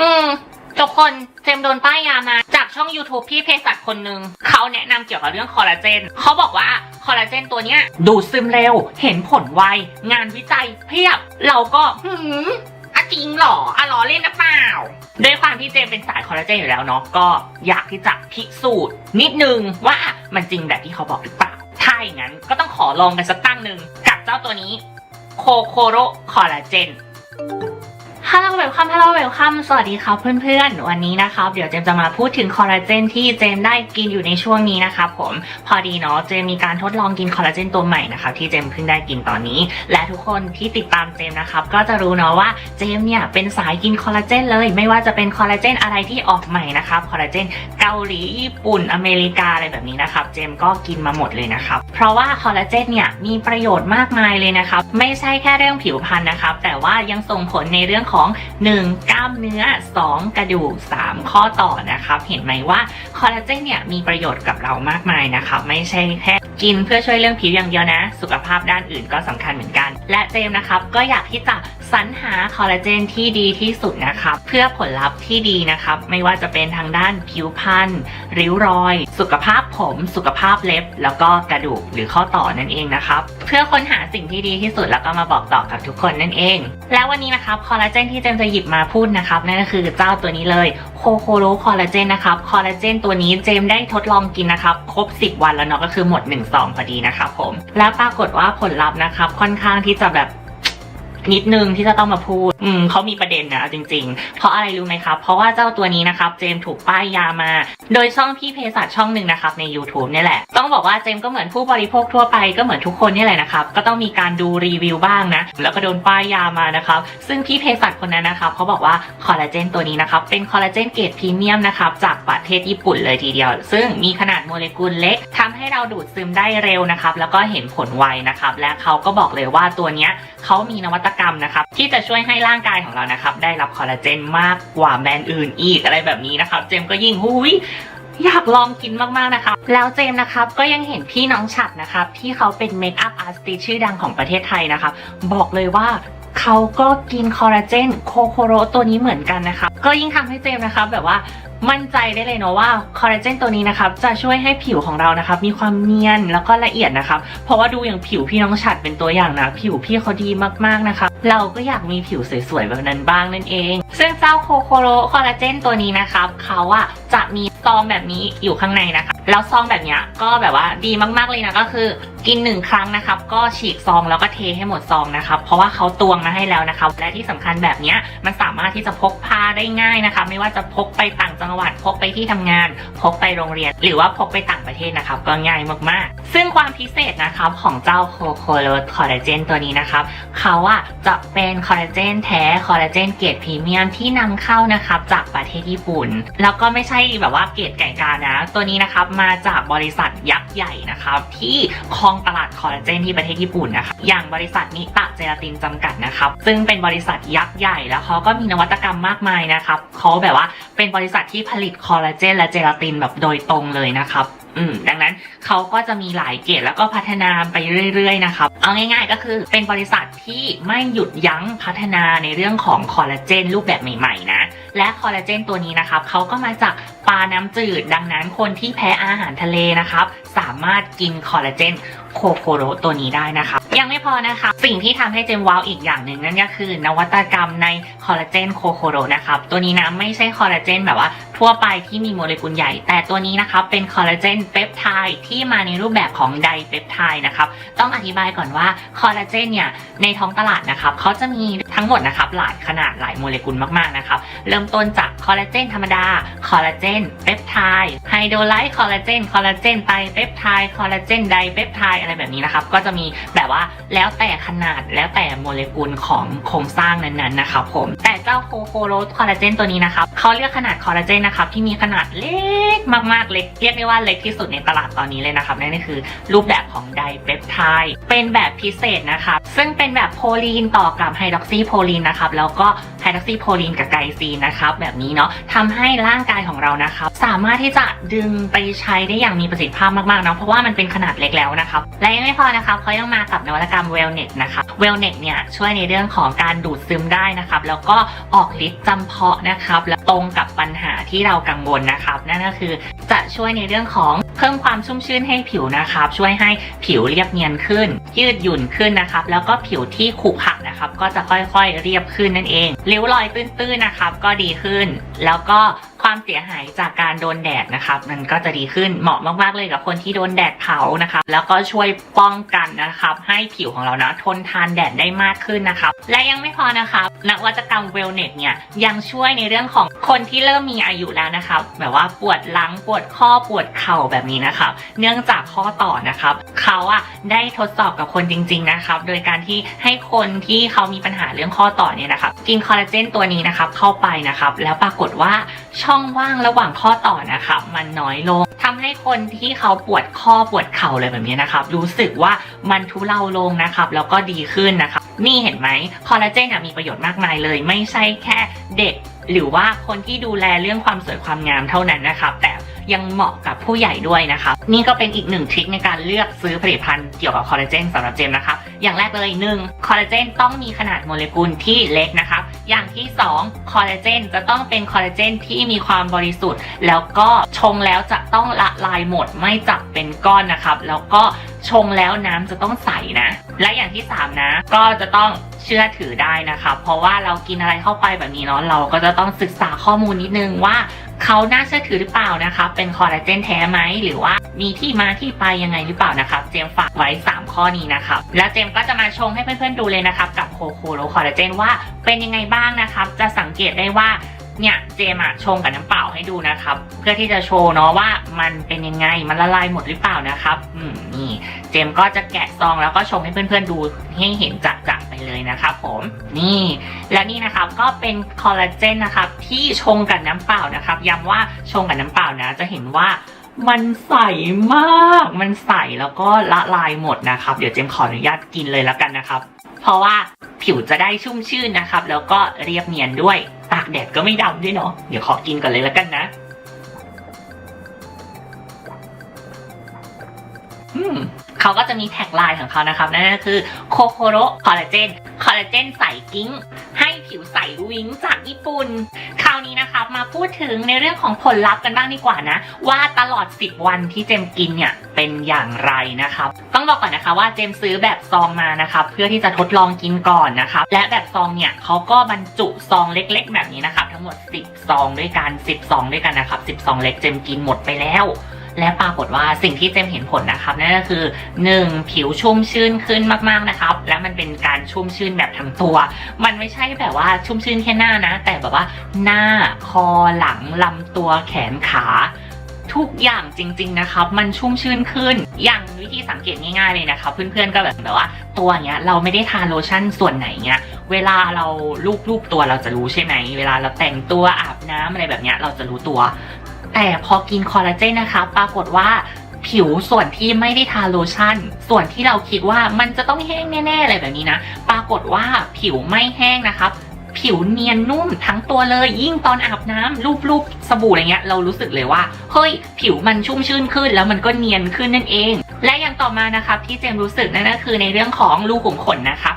อืมทุกคนเจมโดนป้ายยามา จากช่อง YouTube พี่เภสัชคนหนึ่งเขาแนะนำเกี่ยวกับเรื่องคอลลาเจนเขาบอกว่าคอลลาเจนตัวเนี้ย ดูดซึมเร็ว เห็นผลไว งานวิจัยเพียบ เราก็หืมอะจริงเหรออะล้อเล่นนะเปล่า ด้วยความที่เจมเป็นสายคอลลาเจนอยู่แล้วเนาะก็อยากที่จะพิสูจน์นิดนึงว่ามันจริงแบบที่เขาบอกหรือเปล่าถ้าอย่างนั้นก็ต้องขอลองกันสักตั้งหนึ่งกับเจ้าตัวนี้โคโคโรคอลลาเจน ฮัลโหลเวลคัมฮัลโหลเวลคัมสวัสดีครับเพื่อนๆ วันนี้นะครับเดี๋ยวเจมจะมาพูดถึงคอลลาเจนที่เจมได้กินอยู่ในช่วงนี้นะครับผมพอดีเนาะเจมมีการทดลองกินคอลลาเจนตัวใหม่นะครับที่เจมเพิ่งได้กินตอนนี้ และทุกคนที่ติดตามเจมนะครับก็จะรู้เนาะว่าเจมเนี่ยเป็นสายกินคอลลาเจนเลย ไม่ว่าจะเป็นคอลลาเจนอะไรที่ออกใหม่นะครับคอลลาเจนเกาหลีญี่ปุ่นอเมริกาอะไรแบบนี้นะครับเจมก็กินมาหมดเลยนะครับเพราะว่าคอลลาเจนเนี่ยมีประโยชน์มากมายเลยนะครับไม่ใช่แค่เรื่องผิวพรรณนะครับแต่ว่ายังส่งผลในเรื่องของ 1. กล้ามเนื้อ 2. กระดูก 3. ข้อต่อนะครับเห็นไหมว่าคอลลาเจนเนี่ยมีประโยชน์กับเรามากมายนะครับไม่ใช่แค่กินเพื่อช่วยเรื่องผิวอย่างเดียวนะ สุขภาพด้านอื่นก็สำคัญเหมือนกัน และเจมส์นะครับก็อยากที่จะ สรรหาคอลลาเจนที่ดีที่สุดนะครับ เพื่อผลลัพธ์ที่ดีนะครับ ไม่ว่าจะเป็นทางด้านผิวพรรณริ้วรอย สุขภาพผม สุขภาพเล็บ แล้วก็กระดูกหรือข้อต่อนั่นเองนะครับ เพื่อค้นหาสิ่งที่ดีที่สุดแล้วก็มาบอกต่อกับทุกคนนั่นเอง แล้ววันนี้นะครับคอลลาเจนที่เจมจะหยิบมาพูดนะครับนั่นก็คือเจ้าตัวนี้เลยโคโคโรคอลลาเจนนะครับคอลลาเจนตัวนี้เจมได้ทดลองกินนะครับ ครบ 10 วันแล้วเนาะก็คือหมด1ซองพอดีนะครับผมแล้วปรากฏว่าผลลัพธ์นะครับค่อนข้างที่จะแบบ นิดนึงที่จะต้องมาพูด อืมเขามีประเด็นนะจริง ๆ เพราะอะไรรู้ไหมครับ เพราะว่าเจ้าตัวนี้นะครับ เจมถูกป้ายยามา โดยช่องพี่เพสัชช่องหนึ่งนะครับใน YouTube เนี่ยแหละ ต้องบอกว่าเจมก็เหมือนผู้บริโภคทั่วไปก็เหมือนทุกคนนี่แหละนะครับ ก็ต้องมีการดูรีวิวบ้างนะ แล้วก็โดนป้ายยามานะครับ ซึ่งพี่เพสัชคนนั้นนะครับเขาบอกว่าคอลลาเจนตัวนี้นะครับ เป็นคอลลาเจนเกรดพรีเมียมนะครับจากประเทศญี่ปุ่นเลยทีเดียว ซึ่งมีขนาดโมเลกุลเล็กทำให้เราดูดซึมได้เร็วนะครับ แล้วก็เห็นผลไวนะครับ และเขาก็บอกเลยว่าตัวเนี้ยเขามีนวัตกรรมนะครับที่จะช่วยให้ร่างกายของเรานะครับได้รับคอลลาเจนมากกว่าแบรนด์อื่นอีกอะไรแบบนี้นะครับเจมก็ยิ่งหุยอยากลองกินมากๆนะคะ แล้วเจมนะครับก็ยังเห็นพี่น้องฉัดนะครับที่เขาเป็นเมคอัพอาร์ติชื่อดังของประเทศไทยนะครับบอกเลยว่าเขาก็กินคอลลาเจนโคโคโรตัวนี้เหมือนกันนะคะ ก็ยิ่งทำให้เจมนะครับแบบว่ามั่นใจได้เลยเนาะว่าคอลลาเจนตัวนี้นะครับจะช่วยให้ผิวของเรานะครับมีความเนียนแล้วก็ละเอียดนะครับเพราะว่าดูอย่างผิวพี่น้องฉัดเป็นตัวอย่างนะ ผิวพี่เขาดีมากๆนะคะ เราก็อยากมีผิวสวยๆ แบบนั้นบ้างนั่นเอง ซึ่งเจ้าโคโคโรคอลลาเจนตัวนี้นะครับเขาอะจะมีซองแบบนี้อยู่ข้างในนะคะ แล้วซองแบบเนี้ยก็แบบว่าดีมากๆเลยนะก็คือกินหนึ่งครั้งนะครับ ก็ฉีกซองแล้วก็เทให้หมดซองนะครับ เพราะว่าเขาตวงมาให้แล้วนะครับ และที่สำคัญแบบเนี้ยมันสามารถที่จะพกพาได้ง่ายนะคะไม่ว่าจะพกไปต่างจังหวัดพกไปที่ทำงาน พกไปโรงเรียน หรือว่าพกไปต่างประเทศนะครับ ก็ง่ายมากๆ ซึ่งความพิเศษนะครับของเจ้าโคโคโรคอลลาเจนตัวนี้นะครับเขาอะจะเป็นคอลลาเจนแท้คอลลาเจนเกรดพรีเมียมที่นำเข้านะครับจากประเทศญี่ปุ่น แล้วก็ไม่ใช่แบบว่าเกรดไก่กานะ ตัวนี้นะครับมาจากบริษัทยักษ์ใหญ่นะครับที่ครองตลาดคอลลาเจนที่ประเทศญี่ปุ่นนะคะอย่างบริษัทนิตะเจลาตินจำกัดนะครับซึ่งเป็นบริษัทยักษ์ใหญ่แล้วเขาก็มีนวัตกรรมมากมายนะครับเขาแบบว่าเป็นบริษัทที่ผลิตคอลลาเจนและเจลาตินแบบโดยตรงเลยนะครับดังนั้นเขาก็จะมีหลายเกรดแล้วก็พัฒนาไปเรื่อยๆนะครับเอาง่าย ๆ ก็คือเป็นบริษัทที่ไม่หยุดยั้งพัฒนาในเรื่องของคอลลาเจนรูปแบบใหม่ๆนะและคอลลาเจนตัวนี้นะครับเขาก็มาจาก ปลาน้ำจืด ดังนั้นคนที่แพ้อาหารทะเลนะครับ สามารถกินคอลลาเจน โคโคโรตัวนี้ได้นะคะ ยังไม่พอนะคะ สิ่งที่ทำให้เจมว้าวอีกอย่างหนึ่งนั่นก็คือ นวัตกรรมในคอลลาเจนโคโคโรนะครับตัวนี้นะไม่ใช่คอลลาเจนแบบว่าทั่วไปที่มีโมเลกุลใหญ่ แต่ตัวนี้นะครับเป็นคอลลาเจนเปปไทด์ที่มาในรูปแบบของไดเปปไทด์นะครับต้องอธิบายก่อนว่าคอลลาเจนเนี่ยในท้องตลาดนะครับเขาจะมีทั้งหมดนะครับหลายขนาดหลายโมเลกุลมากๆนะครับเริ่มต้นจากคอลลาเจนธรรมดาคอลลาเจนเปปไทด์ไฮโดรไลท์คอลลาเจนคอลลาเจนไตเปปไทด์คอลลาเจนไดเปปไทด์อะไรแบบนี้นะครับ ก็จะมีแบบว่าแล้วแต่ขนาดแล้วแต่โมเลกุลของโครงสร้างนั้นๆนะครับผมแต่เจ้าโคโคโรสคอลลาเจนตัวนี้นะครับเขาเลือกขนาดคอลลาเจนนะครับที่มีขนาดเล็กมากๆเล็กเรียกได้ว่าเล็กที่สุดในตลาดตอนนี้เลยนะครับนั่นก็คือรูปแบบของไดเปปไทด์เป็นแบบพิเศษนะคะ ซึ่งเป็นแบบโพลีนต่อกับไฮดรอกซีโพลีนนะครับ แล้วก็ไฮดรอกซีโพลีนกับไกซีนนะครับ แบบนี้เนาะทำให้ร่างกายของเรานะครับ สามารถที่จะดึงไปใช้ได้อย่างมีประสิทธิภาพมากๆเนาะเพราะว่ามันเป็นขนาดเล็กแล้วนะครับ และยังไม่พอนะครับเขายังมากับนวัตกรรมเวลเน็ตนะครับเวลเน็ตเนี่ยช่วยในเรื่องของการดูดซึมได้นะครับ แล้วก็ออกฤทธิ์จำเพาะนะครับ และตรงกับปัญหาที่เรากังวลนะครับ นั่นก็คือจะช่วยในเรื่องของ เพิ่มความชุ่มชื้นให้ผิวนะครับ ช่วยให้ผิวเรียบเนียนขึ้น ยืดหยุ่นขึ้นนะครับ แล้วก็ผิวที่ขรุขระนะครับ ก็จะค่อยๆเรียบขึ้นนั่นเองริ้วรอยตื้นๆนะครับ ก็ดีขึ้น แล้วก็ ความเสียหายจากการโดนแดดนะครับมันก็จะดีขึ้นเหมาะมากๆเลยกับคนที่โดนแดดเผานะครับแล้วก็ช่วยป้องกันนะครับให้ผิวของเรานะทนทานแดดได้มากขึ้นนะครับและยังไม่พอนะครับนวัตกรรมเวลเน็ตเนี่ยยังช่วยในเรื่องของคนที่เริ่มมีอายุแล้วนะครับแบบว่าปวดหลังปวดข้อปวดเข่าแบบนี้นะครับเนื่องจากข้อต่อนะครับเขาอะได้ทดสอบกับคนจริง ๆนะครับ โดยการที่ให้คนที่เขามีปัญหาเรื่องข้อต่อเนี่ยนะครับกินคอลลาเจนตัวนี้นะครับเข้าไปนะครับแล้วปรากฏว่าช่ององว่างระหว่างข้อต่อนะครับมันน้อยลงทำให้คนที่เขาปวดข้อปวดเข่าอะไรแบบนี้นะครับ รู้สึกว่ามันทุเลาลงนะครับแล้วก็ดีขึ้นนะครับนี่เห็นไหมคอลลาเจนมีประโยชน์มากมายเลย ไม่ใช่แค่เด็ก หรือว่าคนที่ดูแลเรื่องความสวยความงามเท่านั้นนะครับ แต่ยังเหมาะกับผู้ใหญ่ด้วยนะครับนี่ก็เป็นอีกหนึ่งทริคในการเลือกซื้อผลิตภัณฑ์เกี่ยวกับคอลลาเจนสำหรับเจมส์นะครับอย่างแรกเลยหนึ่งคอลลาเจนต้องมีขนาดโมเลกุลที่เล็กนะครับ อย่างที่สองคอลลาเจนจะต้องเป็นคอลลาเจนที่มีความบริสุทธิ์ แล้วก็ชงแล้วจะต้องละลายหมดไม่จับเป็นก้อนนะครับ แล้วก็ ชงแล้วน้ำจะต้องใสนะ และอย่างที่สามนะ ก็จะต้องเชื่อถือได้นะครับเพราะว่าเรากินอะไรเข้าไปแบบนี้เนาะเราก็จะต้องศึกษาข้อมูลนิดนึงว่าเขาน่าเชื่อถือหรือเปล่านะคะ เป็นคอลลาเจนแท้ไหมหรือว่ามีที่มาที่ไปยังไงหรือเปล่านะครับ เจมฝากไว้ 3 ข้อนี้นะครับแล้วเจมก็จะมาชงให้เพื่อนๆดูเลยนะครับ กับโคโคโรคอลลาเจนว่าเป็นยังไงบ้างนะครับ จะสังเกตได้ว่าเนี่ยเจมอะชงกับน้ำเปล่าให้ดูนะครับ เพื่อที่จะโชว์เนาะว่ามันเป็นยังไงมันละลายหมดหรือเปล่านะครับ อืมนี่ เจมก็จะแกะซองแล้วก็ชงให้เพื่อนๆดูให้เห็นจัดๆไปเลยนะครับผมนี่และนี่นะครับก็เป็นคอลลาเจนนะครับที่ชงกับน้ำเปล่านะครับย้ำว่าชงกับน้ำเปล่านะจะเห็นว่ามันใสมาก มันใสแล้วก็ละลายหมดนะครับ เดี๋ยวเจมขออนุญาตกินเลยแล้วกันนะครับ เพราะว่าผิวจะได้ชุ่มชื่นนะครับ แล้วก็เรียบเนียนด้วย ตากแดดก็ไม่ดำด้วยเนาะ เดี๋ยวขอกินก่อนเลยแล้วกันนะ อืม เขาก็จะมีแท็กไลน์ของเขานะครับนั่นก็คือโคโคโรคอลลาเจนคอลลาเจนใสกิ้ง ให้ผิวใสวิ้งจากญี่ปุ่น คราวนี้นะครับมาพูดถึงในเรื่องของผลลัพธ์กันบ้างดีกว่านะ ว่าตลอด 10 วันที่เจมกินเนี่ยเป็นอย่างไรนะครับต้องบอกก่อนนะคะว่าเจมซื้อแบบซองมานะครับเพื่อที่จะทดลองกินก่อนนะครับและแบบซองเนี่ยเขาก็บรรจุซองเล็ก ๆ แบบนี้นะครับทั้งหมด 10 ซองด้วยกัน 10 ซองด้วยกันนะครับ 10 ซองเล็กเจมกินหมดไปแล้ว และปรากฏว่าสิ่งที่เจมเห็นผลนะครับนั่นก็คือ 1. ผิวชุ่มชื่นขึ้นมากๆนะครับ และมันเป็นการชุ่มชื่นแบบทั้งตัว มันไม่ใช่แบบว่าชุ่มชื่นแค่หน้านะ แต่แบบว่าหน้าคอหลังลำตัวแขนขาทุกอย่างจริง ๆ นะครับ มันชุ่มชื่นขึ้น อย่างวิธีสังเกตง่ายๆเลยนะครับ เพื่อนๆ ก็แบบแบบว่า ตัวเนี้ยเราไม่ได้ทาโลชั่นส่วนไหนเนี้ย เวลาเราลูบๆตัวเราจะรู้ใช่ไหม เวลาเราแต่งตัวอาบน้ำอะไรแบบเนี้ยเราจะรู้ตัว แต่พอกินคอลลาเจนนะคะ ปรากฏว่าผิวส่วนที่ไม่ได้ทาโลชั่น ส่วนที่เราคิดว่ามันจะต้องแห้งแน่ๆอะไรแบบนี้นะ ปรากฏว่าผิวไม่แห้งนะครับ ผิวเนียนนุ่มทั้งตัวเลย ยิ่งตอนอาบน้ำรูปๆสบู่อะไรเงี้ย เรารู้สึกเลยว่า เฮ้ย ผิวมันชุ่มชื่นขึ้น แล้วมันก็เนียนขึ้นนั่นเอง และอย่างต่อมานะครับที่เจมรู้สึกนั่นก็คือในเรื่องของรูขุมขนนะคะ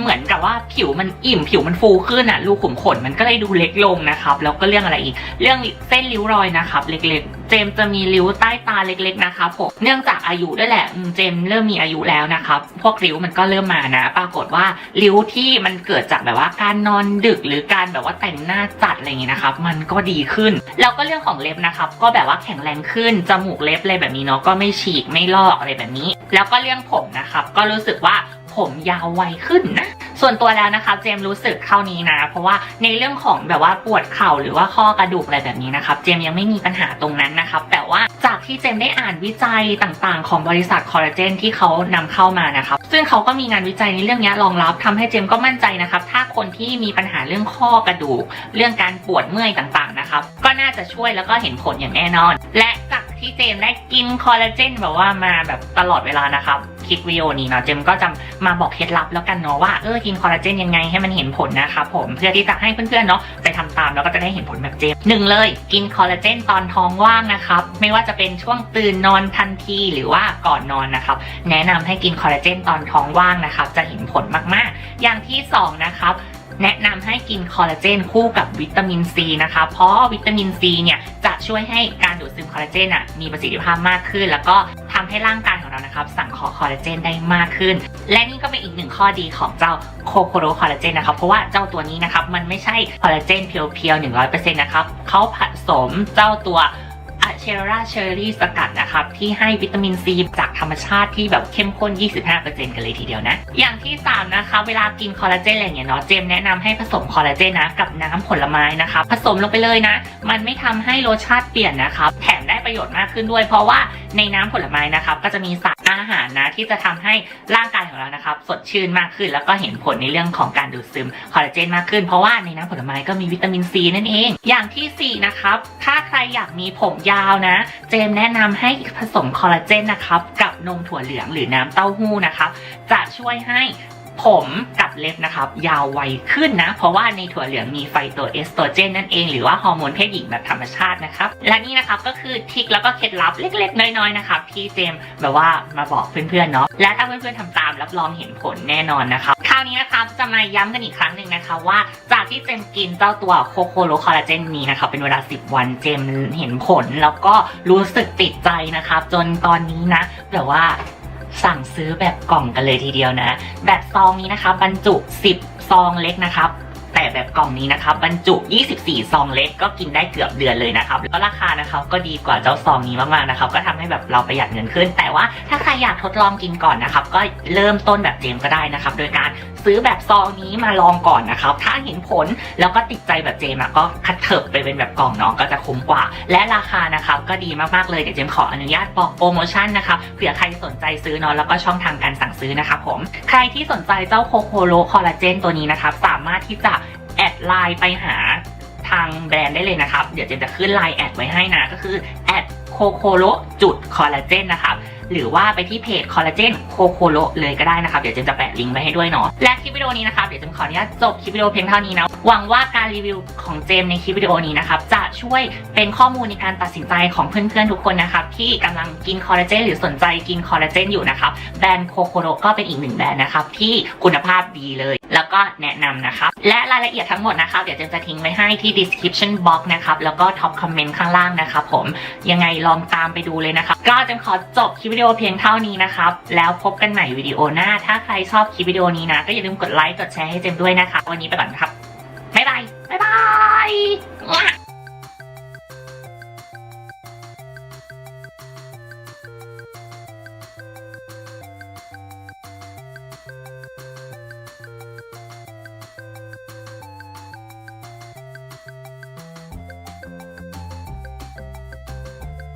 เหมือนกับว่าผิวมันอิ่มผิวมันฟูขึ้นอะรูขุมขนมันก็เลยดูเล็กลงนะครับ แล้วก็เรื่องอะไรอีก เรื่องเส้นริ้วรอยนะครับเล็กๆ เจมจะมีริ้วใต้ตาเล็ก ๆนะครับผมเนื่องจากอายุด้วยแหละเจมเริ่มมีอายุแล้วนะครับพวกริ้วมันก็เริ่มมานะ ปรากฏว่าริ้วที่มันเกิดจากแบบว่าการนอนดึกหรือการแบบว่าแต่งหน้าจัดอะไรอย่างงี้นะครับ มันก็ดีขึ้น แล้วก็เรื่องของเล็บนะครับ ก็แบบว่าแข็งแรงขึ้นจมูกเล็บอะไรแบบนี้เนาะก็ไม่ฉีกไม่ลอกอะไรแบบนี้ แล้วก็เรื่องผมนะครับ ก็รู้สึกว่า ผมยาวไวขึ้นนะส่วนตัวแล้วนะคะเจมรู้สึกเท่านี้นะ เพราะว่าในเรื่องของแบบว่าปวดเข่าหรือว่าข้อกระดูกอะไรแบบนี้นะครับ เจมยังไม่มีปัญหาตรงนั้นนะครับ แต่ว่าจากที่เจมได้อ่านวิจัยต่างๆ ของบริษัทคอลลาเจนที่เขานำเข้ามานะครับ ซึ่งเขาก็มีงานวิจัยในเรื่องนี้รองรับทำให้เจมก็มั่นใจนะครับ ถ้าคนที่มีปัญหาเรื่องข้อกระดูก เรื่องการปวดเมื่อยต่างๆนะครับ ก็น่าจะช่วยแล้วก็เห็นผลอย่างแน่นอน และจากที่เจมได้กินคอลลาเจนแบบว่ามาแบบตลอดเวลานะครับ ลิปวิดีโอนี้เนาะเจมก็จะมาบอกเคล็ดลับแล้วกันเนาะว่าเออกินคอลลาเจนยังไงให้มันเห็นผลนะครับผมเพื่อที่จะให้เพื่อนๆเนาะไปทำตามแล้วก็จะได้เห็นผลแบบเจมหนึ่งเลยกินคอลลาเจนตอนท้องว่างนะครับไม่ว่าจะเป็นช่วงตื่นนอนทันทีหรือว่าก่อนนอนนะครับแนะนำให้กินคอลลาเจนตอนท้องว่างนะครับจะเห็นผลมากๆ อย่างที่สองนะครับแนะนำให้กินคอลลาเจนคู่กับวิตามินซีนะคะ เพราะวิตามินซีเนี่ยจะช่วยให้การดูดซึมคอลลาเจนอะมีประสิทธิภาพมากขึ้น แล้วก็ ทำให้ร่างกายของเรานะครับ สั่งขอคอลลาเจนได้มากขึ้น และนี่ก็เป็นอีกหนึ่งข้อดีของเจ้าโคโคโรคอลลาเจนนะครับ เพราะว่าเจ้าตัวนี้นะครับ มันไม่ใช่คอลลาเจนเพียวๆ100%นะครับเขาผสมเจ้าตัวอะเชโรราเชอร์รี่สกัดนะครับ ที่ให้วิตามินซีจากธรรมชาติที่แบบเข้มข้น 25%กันเลยทีเดียวนะ อย่างที่ 3 นะคะ เวลากินคอลลาเจนอะไรเงี้ยเนาะเจมแนะนำให้ผสมคอลลาเจนนะ กับน้ำผลไม้นะคะ ผสมลงไปเลยนะ มันไม่ทำให้รสชาติเปลี่ยนนะครับแถมได้ประโยชน์มากขึ้นด้วยเพราะว่าในน้ำผลไม้นะครับ ก็จะมีสารอาหารนะที่จะทำให้ร่างกายของเรานะครับ สดชื่นมากขึ้น แล้วก็เห็นผลในเรื่องของการดูดซึมคอลลาเจนมากขึ้น เพราะว่าในน้ำผลไม้ก็มีวิตามินซีนั่นเอง อย่างทีสี่4 นะครับ ถ้าใครอยากมีผมยาวนะ เจมแนะนำให้ผสมคอลลาเจนนะครับกับนมถั่วเหลืองหรือน้ำเต้าหู้นะครับจะช่วยให้ ผมกับเล็บนะครับ ยาวไวขึ้นนะ เพราะว่าในถั่วเหลืองมีไฟโตเอสโตรเจนนั่นเองหรือว่าฮอร์โมนเพศหญิงแบบธรรมชาตินะครับ และนี่นะครับก็คือทิคแล้วก็เคล็ดลับเล็ก ๆ น้อยๆนะครับที่เจมแบบว่ามาบอกเพื่อนๆเนาะและถ้าเพื่อนๆทำตามรับรองเห็นผลแน่นอนนะครับคราวนี้นะครับจะมาย้ำกันอีกครั้งหนึ่งนะคะว่าจากที่เจมกินเจ้าตัวโคโคโลคอลลาเจนนี้นะครับเป็นเวลา 10 วันเจมเห็นผลแล้วก็รู้สึกติดใจนะครับจนตอนนี้นะแบบว่า สั่งซื้อแบบกล่องกันเลยทีเดียวนะ แบบซองนี้นะคะบรรจุ 10 ซองเล็กนะครับแต่แบบกล่องนี้นะครับบรรจุ 24 ซองเล็กก็กินได้เกือบเดือนเลยนะครับแล้วราคานะครับก็ดีกว่าเจ้าซองนี้มากๆนะครับก็ทำให้แบบเราประหยัดเงินขึ้น แต่ว่าถ้าใครอยากทดลองกินก่อนนะครับก็เริ่มต้นแบบเจมก็ได้นะครับโดยการซื้อแบบซองนี้มาลองก่อนนะครับ ถ้าเห็นผลแล้วก็ติดใจแบบเจมอะก็คัดเถิบไปเป็นแบบกล่องเนาะก็จะคุ้มกว่า และราคานะครับก็ดีมากๆเลยเดี๋ยวเจมขออนุญาตบอกโปรโมชั่นนะครับเผื่อใครสนใจซื้อเนาะแล้วก็ช่องทางการสั่งซื้อนะครับผม ใครที่สนใจเจ้าโคโคโลคอลลาเจนตัวนี้นะครับสามารถที่จะแอดไลน์ไปหาทางแบรนด์ได้เลยนะครับ เดี๋ยวเจมจะขึ้นไลน์แอดไว้ให้นะ ก็คือแอดโคโคโลจุดคอลลาเจนนะครับ หรือว่าไปที่เพจคอลลาเจนโคโคโลเลยก็ได้นะครับ เดี๋ยวเจมจะแปะลิงก์ไว้ให้ด้วยเนาะและคลิปวิดีโอนี้นะครับเดี๋ยวเจมขออนุญาตจบคลิปวิดีโอเพียงเท่านี้นะ หวังว่าการรีวิวของเจมในคลิปวิดีโอนี้นะครับจะช่วยเป็นข้อมูลในการตัดสินใจของเพื่อนๆทุกคนนะครับที่กำลังกินคอลลาเจนหรือสนใจกินคอลลาเจนอยู่นะครับแบรนด์โคโคโ o ก็เป็นอีกหนึ่งแบรนด์นะครับที่คุณภาพดีเลย แล้วก็แนะนำนะครับและรายละเอียดทั้งหมดนะครับเดี๋ยวเจมจะทิ้งไว้ให้ที่ description box นะครับแล้วก็ top comment ข้างล่างนะครับผมยังไงลองตามไปดูเลยนะครับก็เจมขอจบคลิปวิดีโอเพียงเท่านี้นะครับแล้วพบกันใหม่วิดีโอหน้า ถ้าใครชอบคลิปวิดีโอนี้นะก็อย่าลืมกดไลค์กดแชร์ให้เจมด้วยนะคะวันนี้ไปก่อนครับ bye.